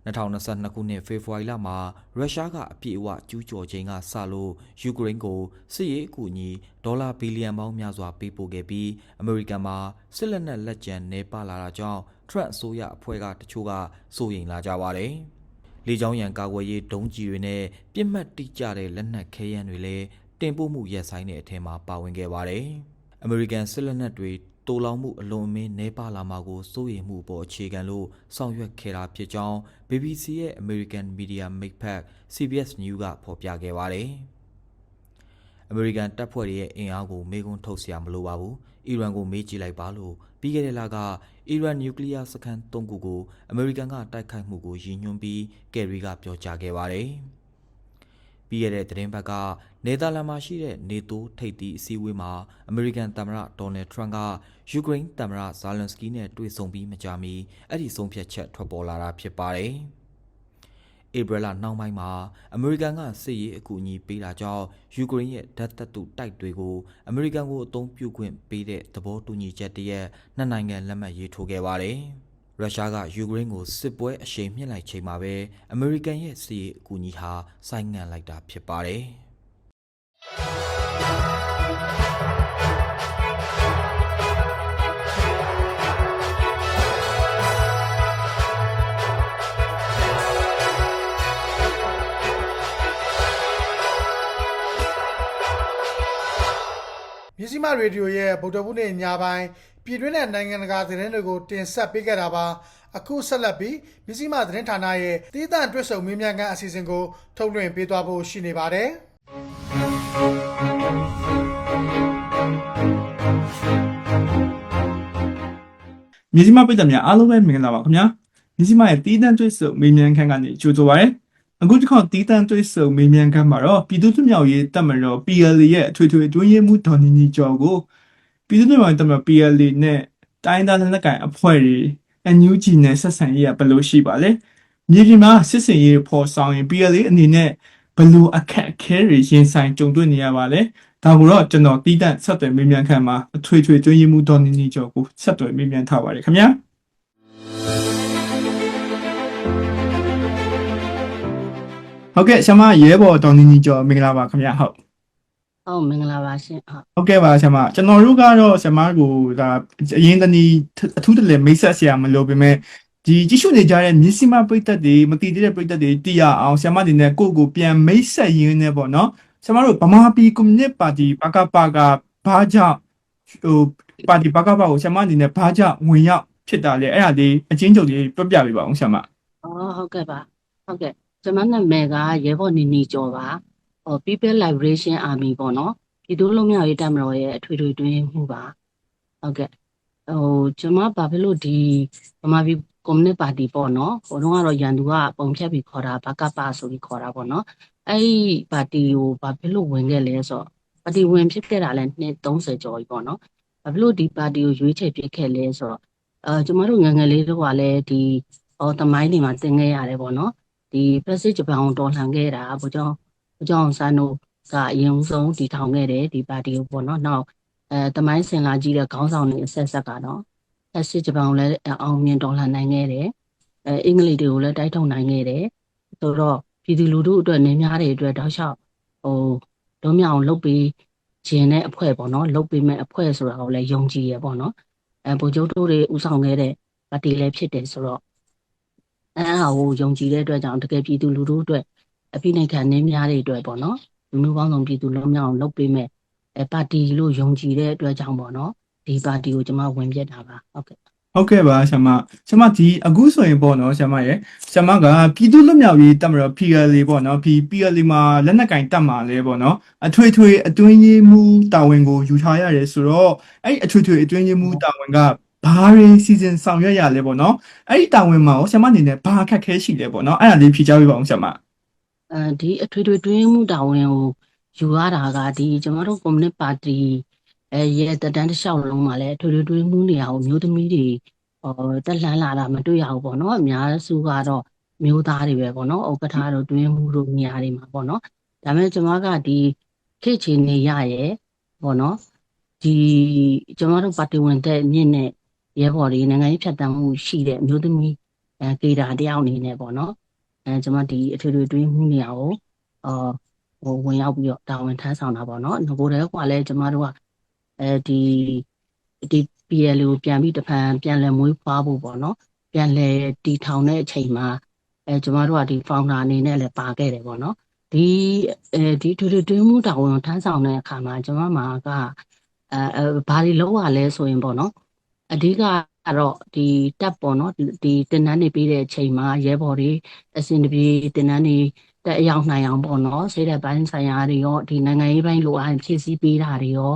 2022ခုနှစ်ဖေဖော်ဝါရီလမှာရုရှားကအပြည့်အဝကျူးကျော်ခြင်းကစလို့ယူကရိန်းကိုစစ်ရေးအကူအညီဒေါ်လာဘီလီယံပေါင်းများစွာပေးပို့ခဲ့ပြီးအမေရိကန်မှာစစ်လက်နက်လက်ကျန်နေပါလာတာကြောင့်ထရန့်အစိုးရအဖွဲ့ကတချို့ကစိုးရိမ်လာကြပါတယ်။လေကြောင်းရန်ကာကွယ်ရေးဒုံးကျည်တွေနဲ့ပြစ်မှတ်တိကျတဲ့လက်နက်ခဲယမ်းတွေလည်းတင်ပို့မှုရပ်ဆိုင်းတဲ့အထက်မှာပါဝင်ခဲ့ပါတယ်။အမေရိကန်စစ်လက်နက်တွေ တိုးလောင်မှုအလွန်အမင်းနှဲပါလာမှာကိုစိုးရိမ်မှုပေါ်အခြေခံလို့ဆောင်ရွက်ခဲ့တာဖြစ်ကြောင်း BBC ရဲ့ American Media Makepack CBS News ကဖော်ပြခဲ့ပါတယ်။ American တပ်ဖွဲ့တွေရဲ့အင်အားကိုမေးခွန်းထုတ်စရာမလိုပါဘူး။အီရန်ကိုမေးကြည့်လိုက်ပါလို့ပြီးခဲ့တဲ့လကအီရန်နျူကလ িয়ার စခန်း၃ခုကိုအမေရိကန်ကတိုက်ခိုက်မှုကိုရည်ညွှန်းပြီးကယ်ရီကပြောကြားခဲ့ပါတယ်။ ပြီးခဲ့တဲ့သတင်းပတ်ကနယ်သာလန်မှာရှိတဲ့နေတိုးထိပ်သီးအစည်းအဝေးမှာအမေရိကန်သမ္မတဒေါ်နယ်ထရန့်ကယူကရိန်းသမ္မတဇာလန်စကီနဲ့တွေ့ဆုံပြီးမကြာမီအဲ့ဒီဆုံးဖြတ်ချက်ထွက်ပေါ်လာတာဖြစ်ပါတယ်။ဧပြီလနောက်ပိုင်းမှာအမေရိကန်ကစစ်ရေးအကူအညီပေးတာကြောင့်ယူကရိန်းရဲ့ဓာတ်သတ္တုတိုက်တွေကိုအမေရိကန်ကိုအသုံးပြုခွင့်ပေးတဲ့သဘောတူညီချက်တရက်နှစ်နိုင်ငံလက်မှတ်ရေးထိုးခဲ့ပါတယ်။ ရုရှားကယူကရိန်းကိုစစ်ပွဲအရှိန်မြင့်လိုက်ချိန်မှာပဲအမေရိကန်ရဲ့စစ်ရေးအကူအညီဟာဆိုင်းငံ့လိုက်တာဖြစ်ပါတယ်။မြစည်းမရေဒီယိုရဲ့ဗုဒ္ဓဘုနေ့ညပိုင်း ပြည်တွင်းနဲ့နိုင်ငံတကာသတင်းတွေကိုတင်ဆက်ပေးခဲ့တာပါအခုဆက်လက်ပြီးမြစည်းမသတင်းဌာနရဲ့တည်တံ့တွဲဆုံမင်းမြန်ကန်အစီအစဉ်ကိုထုတ်လွှင့်ပေးသွားဖို့ရှိနေပါတယ်မြစီမပိတ်သက်များအားလုံးပဲမင်္ဂလာပါခင်ဗျာမြစီမရဲ့တီးတန်းသွေးဆုံမေးမြန်းခန်းကနေကြိုဆိုပါရစေအခုတစ်ခေါက်တီးတန်းသွေးဆုံမေးမြန်းခန်းမှာတော့ပြည်သူ့သမ္မြောက်ရေးတပ်မတော် PLA ရဲ့အထွေထွေအတွင်းရေးမှူးဒေါ်နီနီကျော်ကို ပြည်သူ့သမ္မြောက်ရေးတပ်မတော် PLA နဲ့တိုင်းဒေသလက်နက်ကိုင်အဖွဲ့တွေ NUG နဲ့ဆက်ဆံရေးကဘယ်လိုရှိပါလဲမြေပြင်မှာစစ်စင်ရေးပေါ်ဆောင်ရင် PLA အနေနဲ့ဘယ်လိုအခက်အခဲတွေရင်ဆိုင်ကြုံတွေ့နေရပါလဲဒါကိုတော့ကျွန်တော်တီးတန့်ဆက်သွယ်မေးမြန်းခန်းမှာအထွေထွေတွင်းရေးမှုဒေါ်နီနီကျော်ကိုဆက်သွယ်မေးမြန်းထားပါတယ်ခင်ဗျာဟုတ်ကဲ့ဆရာမရဲဘော်ဒေါ်နီနီကျော်မင်္ဂလာပါခင်ဗျာဟုတ် ဟုတ်မင်္ဂလာပါရှင်ဟုတ်ဟုတ်ကဲ့ပါဆရာမကျွန်တော်တို့ကတော့ဆရာမကိုဒါအရင်တနည်းအထူးတလဲမိတ်ဆက်ဆရာမလို့ပေမဲ့ဒီကြည့်ရှုနေကြတဲ့မြစီမပိတ်သက်တွေမတည်သေးတဲ့ပိတ်သက်တွေတည်ရအောင်ဆရာမဒီနဲ့ကိုယ့်ကိုပြန်မိတ်ဆက်ရင်းနဲ့ပေါ့နော်ဆရာမတို့ဗမာပြည်ကွန်မြူနစ်ပါတီပကပကဘာကြောင့်ဟိုပါတီပကပကိုဆရာမဒီနဲ့ဘာကြောင့်ဝင်ရောက်ဖြစ်တာလဲအဲ့ဒါလေးအချင်းချုပ်လေးပြပြပေးပါအောင်ဆရာမอ๋อဟုတ်ကဲ့ပါဟုတ်ကဲ့ကျွန်မနာမည်ကရဲဘော်နီနီကျော်ပါဟော People Liberation Army ပေါ့နော်ပြည်သူ့လုံမြောက်ရေးတပ်မတော်ရဲ့အထွေထွေတွင်းမှုပါဟုတ်ကဲ့ဟိုကျွန်မဘာဖြစ်လို့ဒီဗမာပြည်ကွန်မြူနစ်ပါတီပေါ့နော်ဟိုတုန်းကတော့ရန်သူကပုံဖြတ်ပြီးခေါ်တာဘကပဆိုပြီးခေါ်တာပေါ့နော်အဲ့ဒီပါတီကိုဘာဖြစ်လို့ဝင်ခဲ့လဲဆိုတော့ပါတီဝင်ဖြစ်ခဲ့တာလည်းနှစ်30ကျော်ပြီပေါ့နော်ဘာဖြစ်လို့ဒီပါတီကိုရွေးချယ်ပြစ်ခဲ့လဲဆိုတော့အဲကျွန်မတို့ငယ်ငယ်လေးတို့ကလည်းဒီဟောတမိုင်းတွေမှာသင်ခဲ့ရတယ်ပေါ့နော်ဒီပလက်စစ်ဂျပန်ကိုတော်လှန်ခဲ့တာဘုကြောင့် ဘုကြောင့်ဆန်တို့ကအရင်ဆုံးတည်ထောင်ခဲ့တယ်ဒီပါတီကိုပေါ့နော်နောက်အဲတမိုင်းစင်လာကြီးတဲ့ခေါင်းဆောင်တွေအဆက်ဆက်ကတော့ပလက်စစ်ဂျပန်ကိုလည်းအောင်မြင်တော်လှန်နိုင်ခဲ့တယ်အဲအင်္ဂလိပ်တွေကိုလည်းတိုက်ထုတ်နိုင်ခဲ့တယ်ဆိုတော့ပြည်သူလူထုအတွက်နေများတွေအတွက်တောက်လျှောက်ဟိုဒုံးမြောင်လုတ်ပြီးခြင်းတဲ့အဖွဲ့ပေါ့နော်လုတ်ပြီးမဲ့အဖွဲ့ဆိုတာကိုလည်းယုံကြည်ရပေါ့နော်အဲဗိုလ်ချုပ်တို့တွေဥဆောင်ခဲ့တဲ့ပါတီလည်းဖြစ်တယ်ဆိုတော့အဲဟာကိုယုံကြည်တဲ့အတွက်ကြောင့်တကယ်ပြည်သူလူထုအတွက် အဖိနှိတ်ခံနေများတဲ့အတွက်ပေါ့နော်လူမျိုးပေါင်းစုံပြည်သူလုံးများအောင်လုပ်ပေးမဲ့အဲပါတီလို့ယုံကြည်တဲ့အတွက်ကြောင့်ပေါ့နော်ဒီပါတီကိုကျွန်မဝင်ပြတာပါဟုတ်ကဲ့ဟုတ်ကဲ့ပါဆရာမဆရာမဒီအခုဆိုရင်ပေါ့နော်ဆရာမရဲ့ဆရာမကပြည်သူ့လွတ်မြောက်ရေးတပ်မတော် PLA ပေါ့နော်ဒီ PLA မှာလက်နက်ကင်တပ်မှာလဲပေါ့နော်အထွေထွေအတွင်းရေးမှူးတာဝန်ကိုယူထားရတယ်ဆိုတော့အဲ့ဒီအထွေထွေအတွင်းရေးမှူးတာဝန်ကဘာတွေစီစဉ်ဆောင်ရွက်ရလဲပေါ့နော်အဲ့ဒီတာဝန်မှာရောဆရာမအနေနဲ့ဘာအခက်အခဲရှိလဲပေါ့နော်အဲ့ဒါလေးဖြေကြားပေးပါအောင်ဆရာမ အဲဒီအထွေထွေတွင်းမှုတာဝန်ကိုယူရတာကဒီကျွန်တော်တို့ကွန်မြူနစ်ပါတီအဲရဲတက်တန်းတစ်လျှောက်လုံးမှာလည်းထွေထွေထွေးမှုနေအောင်မျိုးသမီးတွေဟောတက်လှမ်းလာတာမတွေ့ရဘူးပေါ့နော်အများစုကတော့မျိုးသားတွေပဲပေါ့နော်ဥက္ကဋ္ဌတို့တွင်းမှုတို့နေရာတွေမှာပေါ့နော်ဒါပေမဲ့ကျွန်မကဒီခေတ်ချီနေရရဲ့ပေါ့နော်ဒီကျွန်တော်တို့ပါတီဝင်တဲ့မြင့်နဲ့ရဲဘော်တွေနိုင်ငံရေးဖြတ်တန်းမှုရှိတဲ့အမျိုးသမီးအဲကေတာတယောက်အနေနဲ့ပေါ့နော် အဲကျွန်မဒီအထွေထွေတွင်းမှုနေရာကိုအာဟိုဝင်ရောက်ပြီးတော့တာဝန်ထမ်းဆောင်တာပေါ့နော်ငကိုယ်တည်းကလည်းကျွန်မတို့ကအဲဒီဒီ PL ကိုပြန်ပြီးတစ်ဖန်ပြန်လည်မွေးဖွားဖို့ပေါ့နော်ပြန်လည်တည်ထောင်တဲ့အချိန်မှာအဲကျွန်မတို့ကဒီ founder အနေနဲ့လည်းပါခဲ့တယ်ပေါ့နော်ဒီအဲဒီထွေထွေတွင်းမှုတာဝန်ထမ်းဆောင်တဲ့အခါမှာကျွန်မမှာကအဲအဲဘာတွေလုပ်ရလဲဆိုရင်ပေါ့နော်အဓိက ကတော့ဒီတက်ပေါ့နော်ဒီတင်နန်းနေပြီးတဲ့အချိန်မှာရဲဘော်တွေအစင်တပြေတင်နန်းနေတက်အရောက်နိုင်အောင်ပေါ့နော်စိတ်သက်ပိုင်းဆိုင်ရာတွေရောဒီနိုင်ငံရေးပိုင်းလိုအပ်ဖြည့်ဆည်းပေးတာတွေရော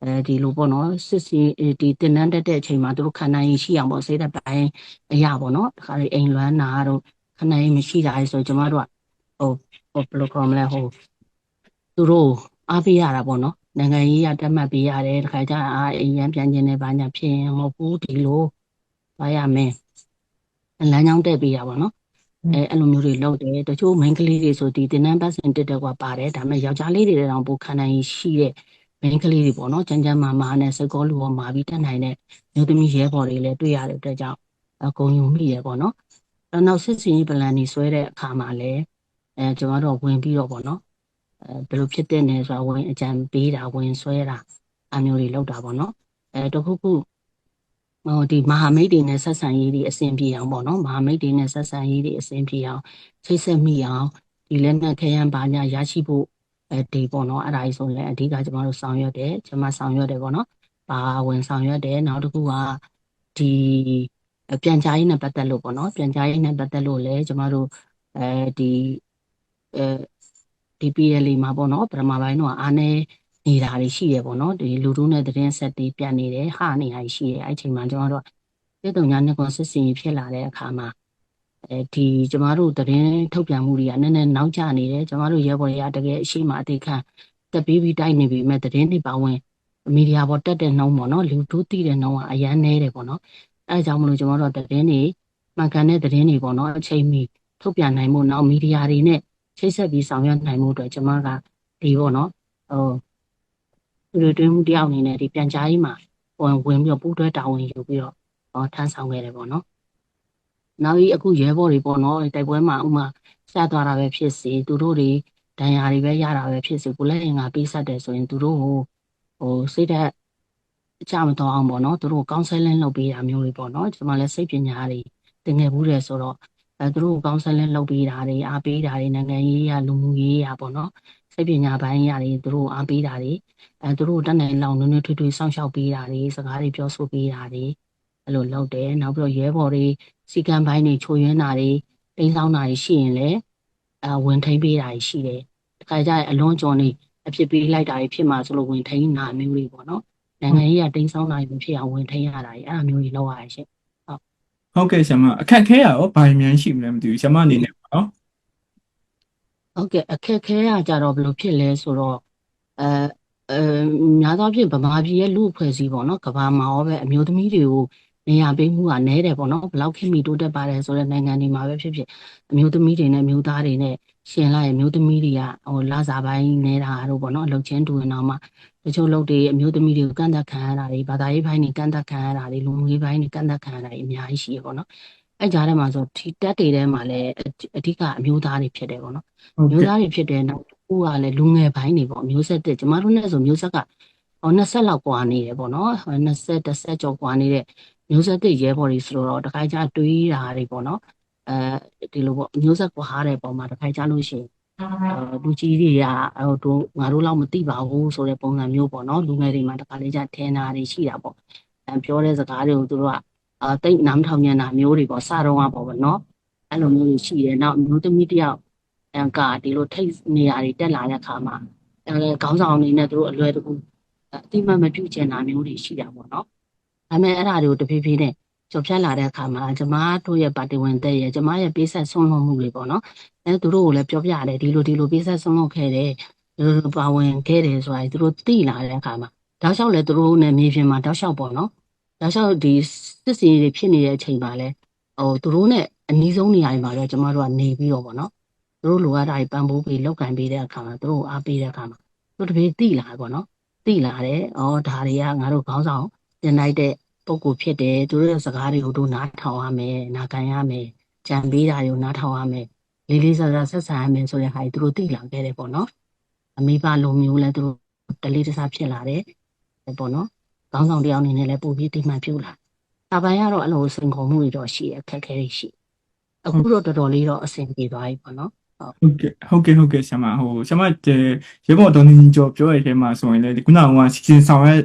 အဲဒီလိုပေါ့နော်စစ်စီဒီတင်နန်းတက်တဲ့အချိန်မှာသူတို့ခံနိုင်ရရှိအောင်ပေါ့စိတ်သက်ပိုင်းအရာပေါ့နော်တခါလေအိမ်လွမ်းနာတို့ခံနိုင်ရမရှိတာလေဆိုကျွန်တော်တို့ကဟိုဟိုဘယ်လိုခေါ်မလဲဟိုသူတို့အားပေးရတာပေါ့နော် နိုင်ငံရေးရတက်မှတ်ပေးရတယ်တခါကျအာအိမ်ရန်ပြန်ကျင်နေပါညာဖြစ်ရင်မဟုတ်ဘူးဒီလိုသွားရမယ်လမ်းကြောင်းတက်ပေးတာပေါ့နော်အဲအဲ့လိုမျိုးတွေလုပ်တယ်တချို့ main ကလေးတွေဆိုဒီတင်နန်းပတ်စင်တက်တက်ကွာပါတယ်ဒါပေမဲ့ယောက်ျားလေးတွေတောင်ပိုခံနိုင်ရှိတဲ့ main ကလေးတွေပေါ့နော်ကျန်းကျန်းမာမာနဲ့စကောလူရောမာပြီးတက်နိုင်တဲ့မျိုးသမီးရဲဘော်တွေလည်းတွေ့ရတဲ့အတွက်ကြောင့်အကုန်ယူမိရပေါ့နော်အဲ့နောက်စစ်စင်ပလန်ကြီးဆွဲတဲ့အခါမှာလည်းအဲကျွန်တော်တို့ဝင်ပြီးတော့ပေါ့နော်အဲ ဘယ်လိုဖြစ်တဲ့လဲဆိုတာဝင်အကြံပေးတာဝင်ဆွဲတာအမျိုးတွေလောက်တာပေါ့နော်အဲတခုခုဟိုဒီမဟာမိတ်တွေနဲ့ဆက်ဆံရေးတွေအဆင်ပြေအောင်ပေါ့နော်မဟာမိတ်တွေနဲ့ဆက်ဆံရေးတွေအဆင်ပြေအောင်ချိတ်ဆက်မိအောင်ဒီလက်နက်ခဲယမ်းပါညာရရှိဖို့အဲဒီပေါ့နော်အဲ့ဒါကြီးဆိုရင်အဓိကကျွန်တော်တို့ဆောင်ရွက်တယ်ကျွန်မဆောင်ရွက်တယ်ပေါ့နော်ပါဝင်ဆောင်ရွက်တယ်နောက်တစ်ခုကဒီပြန်ကြားရေးနဲ့ပတ်သက်လို့ပေါ့နော်ပြန်ကြားရေးနဲ့ပတ်သက်လို့လည်းကျွန်တော်တို့အဲဒီအဲ DPL မှာပေါ့နော်ပထမပိုင်းတော့အားနေနေတာတွေရှိတယ်ပေါ့နော်ဒီလူတို့နဲ့သတင်းဆက်တွေပြတ်နေတယ်ဟာနေတာရှိတယ်အဲ့ချိန်မှာကျွန်တော်တို့ပြည်သူညာနှစ်ကွန်စစ်စင်ဖြစ်လာတဲ့အခါမှာအဲဒီကျမတို့သတင်းထုတ်ပြန်မှုတွေကနည်းနည်းနောက်ကျနေတယ်ကျမတို့ရဲဘော်တွေကတကယ်အရှိမအသေးခံတက်ပြီးပြီးတိုက်နေပြီမဲ့သတင်းတွေပါဝင်မီဒီယာပေါ်တက်တဲ့နှုံးပေါ့နော်လူတို့သိတဲ့နှုံးကအရန်နေတယ်ပေါ့နော်အဲကြောင့်မလို့ကျမတို့သတင်းတွေမှန်ကန်တဲ့သတင်းတွေပေါ့နော်အချိန်မီထုတ်ပြန်နိုင်မှုနောက်မီဒီယာတွေနဲ့ ချိတ်ဆက်ပြီးဆောင်ရွက်နိုင်မှုအတွက်ကျမကဒီပေါ့နော်ဟိုလူတွင်းမှုတယောက်အနေနဲ့ဒီပြန်ကြားရေးမှာဝင်ဝင်ပြီးတော့ပူးတွဲတာဝန်ယူပြီးတော့ဟောထမ်းဆောင်ခဲ့တယ်ပေါ့နော်နောက်ပြီးအခုရဲဘော်တွေပေါ့နော်တိုက်ပွဲမှာဥမာရှားသွားတာပဲဖြစ်စေသူတို့တွေဒဏ်ရာတွေပဲရတာပဲဖြစ်စေကိုလည်းအင်္ဂါပေးဆက်တယ်ဆိုရင်သူတို့ဟိုဟိုစိတ်သက်ကြမတော့အောင်ပေါ့နော်သူတို့ကောင်းဆယ်လင်းလုပ်ပေးတာမျိုးတွေပေါ့နော်ကျွန်မလည်းစိတ်ပညာတွေတင်ငယ်ဘူးတယ်ဆိုတော့ အဲသူတို့ကောင်းဆယ်လင်းလုပ်ပေးတာတွေအားပေးတာတွေနိုင်ငံရေးရလူမှုရေးရပေါ့နော်စိတ်ပညာပိုင်းရတွေသူတို့အားပေးတာတွေအဲသူတို့တက်နိုင်လောင်နွေးနွေးထွေးထွေးစောင့်ရှောက်ပေးတာတွေစကားတွေပြောဆိုပေးတာတွေအဲ့လိုလုပ်တယ်နောက်ပြီးတော့ရဲဘော်တွေစီကံပိုင်းတွေချိုးယွင်းတာတွေတိန်းဆောင်တာတွေရှိရင်လည်းအဝင်ထိန်ပေးတာတွေရှိတယ်တခါကျရင်အလွန်ကြော်နေအဖြစ်ပေးလိုက်တာတွေဖြစ်မှာဆိုလို့ဝင်ထိန်တာမျိုးတွေပေါ့နော်နိုင်ငံရေးကတိန်းဆောင်တာတွေဖြစ်အောင်ဝင်ထိန်ရတာတွေအဲ့လိုမျိုးတွေလုပ်ရတယ်ရှင့် ဟုတ်ကဲ့ဆရာမအခက်ခဲရရောဘာမှန်းရှိမလဲမသိဘူးဆရာမအနေနဲ့ပေါ့နော်ဟုတ်ကဲ့အခက်ခဲရကြတော့ဘယ်လိုဖြစ်လဲဆိုတော့အဲအဲများသောအားဖြင့်ဗမာပြည်ရဲ့လူအဖွဲ့အစည်းပေါ့နော်ကဘာမှာရောပဲအမျိုးသမီးတွေကိုနေရာပေးမှုကနည်းတယ်ပေါ့နော်ဘယ်လောက်ခင်မီတိုးတက်ပါတယ်ဆိုတဲ့နိုင်ငံတွေမှာပဲဖြစ်ဖြစ်အမျိုးသမီးတွေနဲ့မျိုးသားတွေနဲ့ရှင်လိုက်အမျိုးသမီးတွေကဟိုလာစားပိုင်းနေတာတို့ပေါ့နော်အလုပ်ချင်းတူရင်တော့မှ တချို့လုပ်တွေအမျိုးသမီးတွေကိုကန့်သက်ခံရတာတွေဘာသာရေးပိုင်းတွေကန့်သက်ခံရတာတွေလူမှုရေးပိုင်းတွေကန့်သက်ခံရတာတွေအများကြီးရှိရပေါ့နော်အဲ့ကြားထဲမှာဆိုဒီတက်တွေထဲမှာလည်းအဓိကအမျိုးသားတွေဖြစ်တယ်ပေါ့နော် ဟုတ် မျိုး ကဲ့ သားတွေဖြစ်တယ်နောက်တစ်ခုကလည်းလူငယ်ပိုင်းတွေပေါ့မျိုးဆက်တဲ့ကျမတို့နဲ့ဆိုမျိုးဆက်ကဟော20လောက်กว่าနေတယ်ပေါ့နော်20 10ကျော်กว่าနေတဲ့မျိုးဆက်တဲ့ရဲဘော်တွေဆိုတော့တခါကြတွေးတာတွေပေါ့နော်အဲဒီလိုပေါ့မျိုးဆက်กว่าဟာတဲ့ပုံမှာတခါကြလို့ရှိရင်အဲ လူကြီးတွေကဟိုတို့ငါတို့လောက်မသိပါဘူးဆိုတဲ့ပုံစံမျိုးပေါ့နော်လူငယ်တွေမှာတခါလေးကြထင်တာတွေရှိတာပေါ့အဲပြောတဲ့စကားတွေကိုသူတို့ကအာတိတ်နားမထောင်ညံတာမျိုးတွေပေါ့စတော့ကပေါ့ဗောနော်အဲ့လိုမျိုးတွေရှိတယ်နောက်မျိုးသမီးတယောက်အန်ကဒီလိုထိတ်နေရာတွေတက်လာတဲ့အခါမှာအဲခေါင်းဆောင်အနေနဲ့သူတို့အလွယ်တကူအတိမတ်မပြုတ်ချင်တာမျိုးတွေရှိတာပေါ့နော်။ဒါပေမဲ့အဲ့ဒါတွေကိုတဖြည်းဖြည်းနဲ့ ကျော်ဖြတ်လာတဲ့အခါမှာကျမတို့ရဲ့ပါတီဝင်တဲ့ရဲ့ကျမရဲ့ပေးဆက်ဆုံးလုံးမှုတွေပေါ့နော်။အဲသူတို့ကိုလည်းပြောပြရတယ်ဒီလိုဒီလိုပေးဆက်ဆုံးလုံးခဲ့တယ်ဒီလိုပါဝင်ခဲ့တယ်ဆိုတာသူတို့သိလာတဲ့အခါမှာတောက်လျှောက်လဲသူတို့နဲ့မြေပြင်မှာတောက်လျှောက်ပေါ့နော်တောက်လျှောက်ဒီစစ်စင်တွေဖြစ်နေတဲ့အချိန်မှာလဲဟိုသူတို့နဲ့အနီးဆုံးနေရာတွေမှာတော့ကျမတို့ကနေပြီးတော့ပေါ့နော်သူတို့လိုအပ်တာတွေပံ့ပိုးပြီးလောက်ကန်ပေးတဲ့အခါမှာသူတို့အားပေးတဲ့အခါမှာသူတို့တပည့်တိလာပေါ့နော်တိလာတယ်ဩဒါတွေကငါတို့ခေါင်းဆောင်တင်လိုက်တဲ့ ပုံကိုဖြစ်တယ်သူတို့ရဲ့စကားတွေကိုတို့နားထောင်ရမယ်နားကန်ရမယ်ကြံပေးတာတွေကိုနားထောင်ရမယ်လေးလေးစားစားဆက်ဆံရမယ်ဆိုတဲ့ဟာတွေသူတို့တိလာခဲ့တယ်ပေါ့နော်အမိဘလိုမျိုးလဲသူတို့တလေးတစားဖြစ်လာတယ်ပေါ့နော်ခေါင်းဆောင်တယောက်အနေနဲ့လည်းပို့ပြီးတိမှန်ပြုလာတာပိုင်းကတော့အဲ့လိုစင်ခုံမှုတွေတော့ရှိရအခက်အခဲတွေရှိအခုတော့တော်တော်လေးတော့အဆင်ပြေသွားပြီပေါ့နော်ဟုတ်ကဲ့ဟုတ်ကဲ့ဟုတ်ကဲ့ဆရာမဟိုဆရာမဒီရေပေါ်တော်နေကြီးကျော်ပြောရတဲ့ထဲမှာဆိုရင်လေဒီခုနကဟိုစီစဉ်ဆောင်ရွက်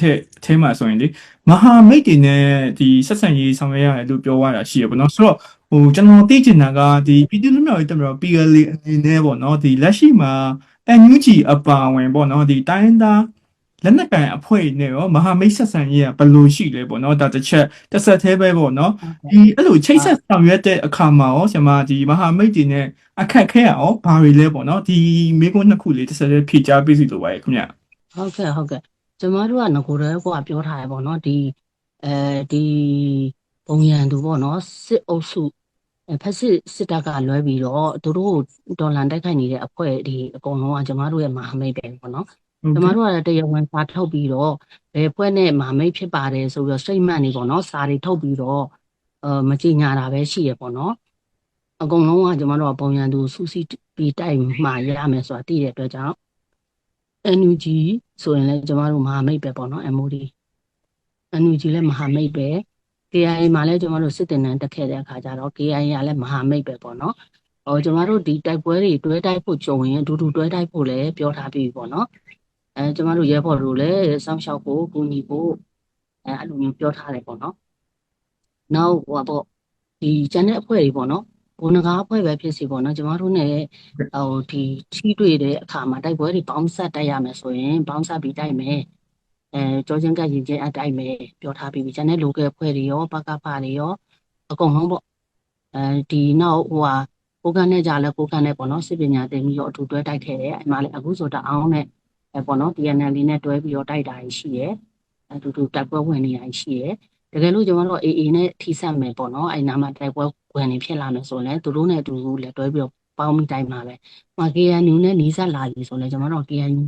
တဲ့အထဲမှာဆိုရင်လေမဟာမိတ်တွေနဲ့ဒီဆက်ဆံရေးဆောင်ရွက်ရတယ်လို့ပြောရတာရှိရပေါ့နော်ဆိုတော့ဟိုကျွန်တော်သိချင်တာကဒီပြည်သူ့လူမျိုးရေးတက်မတော် PLA အနေနဲ့ပေါ့နော်ဒီလက်ရှိမှာ NUG အပါဝင်ပေါ့နော်ဒီတိုင်းသားလက်နက်ကန်အဖွဲ့နဲ့ရောမဟာမိတ်ဆက်ဆံရေးကဘယ်လိုရှိလဲပေါ့နော်ဒါတစ်ချက်တစ်ဆက်သေးပဲပေါ့နော်ဒီအဲ့လိုချိတ်ဆက်ဆောင်ရွက်တဲ့အခါမှာရောဆရာမဒီမဟာမိတ်တွေနဲ့အခက်ခဲရအောင်ဘာတွေလဲပေါ့နော်ဒီမိကုန်းနှစ်ခုလေးတစ်ဆက်တည်းဖြည့်ချပေးစီလိုပါရဲ့ခင်ဗျဟုတ်ကဲ့ဟုတ်ကဲ့ ကျမတို့ကငကိုယ်တည်းကပြောထားရပေါ့နော်ဒီအဲဒီပုံရန်သူပေါ့နော်စစ်အုပ်စုအဲဖက်စစ်စစ်တပ်ကလွဲပြီးတော့သူတို့ဒေါ်လာတိုက်ခိုက်နေတဲ့အဖွဲ့ဒီအကုန်လုံးကကျမတို့ရဲ့မဟာမိတ်ပဲပေါ့နော်ဟုတ်ကျကဲ့မတို့ကလည်းတရားဝင်စာထုတ်ပြီးတော့ဘယ်ဖွဲ့နဲ့မဟာမိတ်ဖြစ်ပါတယ်ဆိုပြီးတော့စိတ်မှန်နေပေါ့နော်စာတွေထုတ်ပြီးတော့အဲမကြင်ညာတာပဲရှိရပေါ့နော်အကုန်လုံးကကျမတို့ကပုံရန်သူစူးစီးပြီးတိုက်မှရမယ်ဆိုတာသိတဲ့အတွက်ကြောင့် NUG ဆိုရင်လည်းကျမတို့မဟာမိတ်ပဲပေါ့နော် MOD NUG လည်းမဟာမိတ်ပဲ KIA မှာလည်းကျမတို့စစ်တင်နန်းတက်ခဲ့တဲ့အခါကျတော့ KIA ကလည်းမဟာမိတ်ပဲပေါ့နော်။အော်ကျမတို့ဒီတိုက်ပွဲတွေတွဲတိုက်ဖို့ကြုံရင်အတူတူတွဲတိုက်ဖို့လည်းပြောထားပြီးပြီပေါ့နော်။အဲကျမတို့ရဲဘော်တို့လည်းစောင့်ရှောက်ဖို့ကူညီဖို့အဲအဲ့လိုမျိုးပြောထားတယ်ပေါ့နော်။နောက်ဟိုပါပေါ့ဒီကျန်တဲ့အဖွဲ့တွေပေါ့နော်။ ဘုံနဂါအဖွဲ့ပဲဖြစ်စီပေါ့နော်။ကျမတို့ ਨੇ ဟိုဒီချီးတွေ့တဲ့အခါမှာတိုက်ပွဲတွေပေါင်းဆက်တိုက်ရမယ်ဆိုရင်ပေါင်းဆက်ပြီးတိုက်မယ်အဲကြောချင်းကပ်ရင်ချင်းအတိုက်မယ်ပြောထားပြီးပြီကျန်တဲ့ local အဖွဲ့တွေရောပကဖတွေရောအကုန်လုံးပေါ့အဲဒီနောက်ဟိုဟာကိုကန်နဲ့ကြလဲကိုကန်နဲ့ပေါ့နော်စစ်ပညာသင်ပြီးတော့အထူတွဲတိုက်ခဲ့တယ်အဲ့မှာလည်းအခုဆိုတော့အောင်နဲ့အဲပေါ့နော် DNL လေးနဲ့တွဲပြီးတော့တိုက်တာရှိရယ်အတူတူတိုက်ပွဲဝင်နေရရှိရယ် တကယ်လို့ကျွန်တော်တို့ AA နဲ့ထိစပ်မယ်ပေါ့နော်အဲ့နာမှာတိုက်ပွဲဝင်နေဖြစ်လာမယ်ဆိုရင်လည်းသူတို့နဲ့အတူတူလည်းတွဲပြီးတော့ပေါင်းပြီးတိုက်မှာပဲ။ဟို KNU နဲ့နီးစပ်လာပြီဆိုလဲကျွန်တော်တို့ KNU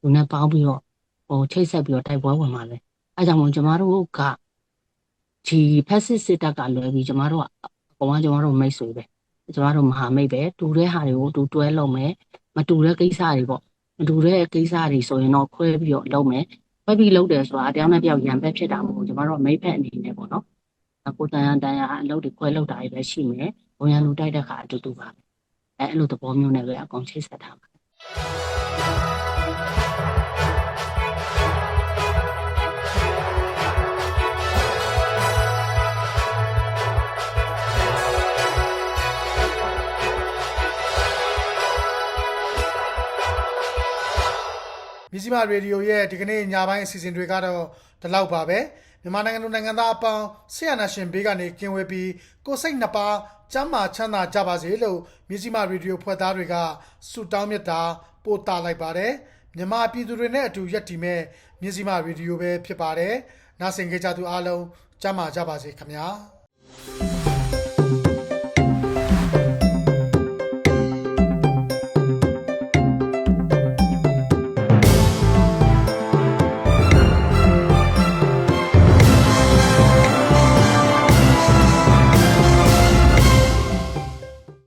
လူနဲ့ပေါင်းပြီးတော့ဟိုချိတ်ဆက်ပြီးတော့တိုက်ပွဲဝင်ပါလေ။အဲကြောင့်မို့ကျွန်တော်တို့ကဒီဖက်စစ်စစ်တပ်ကလွယ်ပြီးကျွန်တော်တို့ကအကောင်ကကျွန်တော်တို့မိတ်ဆွေပဲ။ကျွန်တော်တို့မဟာမိတ်ပဲတူတဲ့ဟာတွေကိုတူတွဲလုပ်မယ်။မတူတဲ့ကိစ္စတွေပေါ့။မတူတဲ့ကိစ္စတွေဆိုရင်တော့ခွဲပြီးတော့လုပ်မယ်။ ခွဲပြီးလုပ်တယ်ဆိုတာအတောင်နဲ့ပြောက်ရံပဲဖြစ်တာမဟုတ်ဘူးကျွန်တော်တို့မိတ်ဖက်အနေနဲ့ပေါ့နော်။အခုတန်ရန်တန်ရန်အလုပ်တွေခွဲလုပ်တာတွေပဲရှိမယ်။ဘုံရန်လူတိုက်တဲ့ခါအတူတူပါပဲ။အဲအဲ့လိုသဘောမျိုးနဲ့ပဲအကောင်ချိတ်ဆက်ထားပါမြစီ မရေဒီယိုရဲ့ဒီကနေ့ညပိုင်းအစီအစဉ်တွေကတော့ဒီလောက်ပါပဲမြန်မာနိုင်ငံသူနိုင်ငံသားအပေါင်းဆီယနာရှင်ဘေးကနေကင်းဝေးပြီးကိုယ်စိတ်နှစ်ပါးကျမ်းမာချမ်းသာကြပါစေလို့မြစီမရေဒီယိုဖွဲ့သားတွေကဆုတောင်းမြတ်တာပို့တာလိုက်ပါတယ်မြန်မာပြည်သူတွေနဲ့အတူရက်တည်မဲ့မြစီမရေဒီယိုပဲဖြစ်ပါတယ်နားဆင်ကြကြသူအားလုံးကျမ်းမာကြပါစေခင်ဗျာ